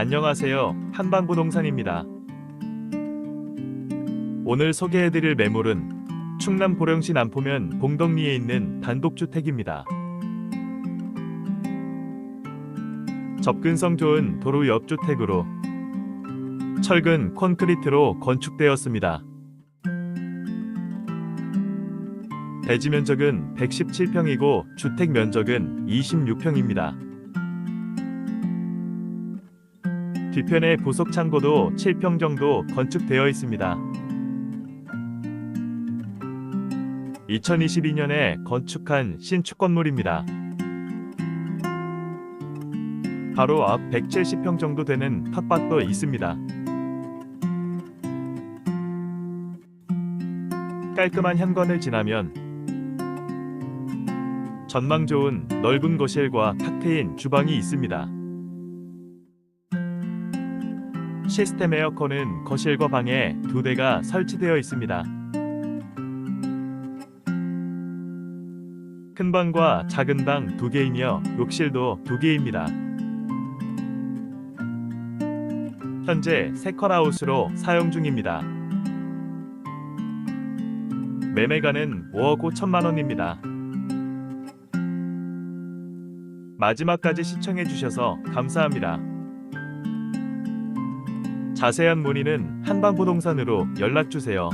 안녕하세요. 한방부동산입니다. 오늘 소개해드릴 매물은 충남 보령시 남포면 봉덕리에 있는 단독주택입니다. 접근성 좋은 도로 옆 주택으로 철근 콘크리트로 건축되었습니다. 대지 면적은 117평이고 주택 면적은 26평입니다. 뒤편에 부속 창고도 7평 정도 건축되어 있습니다. 2022년에 건축한 신축 건물입니다. 바로 앞 170평 정도 되는 텃밭도 있습니다. 깔끔한 현관을 지나면 전망 좋은 넓은 거실과 탁 트인 주방이 있습니다. 시스템 에어컨은 거실과 방에 두 대가 설치되어 있습니다. 큰 방과 작은 방 두 개이며 욕실도 두 개입니다. 현재 세컨하우스로 사용 중입니다. 매매가는 5억 5천만 원입니다. 마지막까지 시청해 주셔서 감사합니다. 자세한 문의는 한방부동산으로 연락 주세요.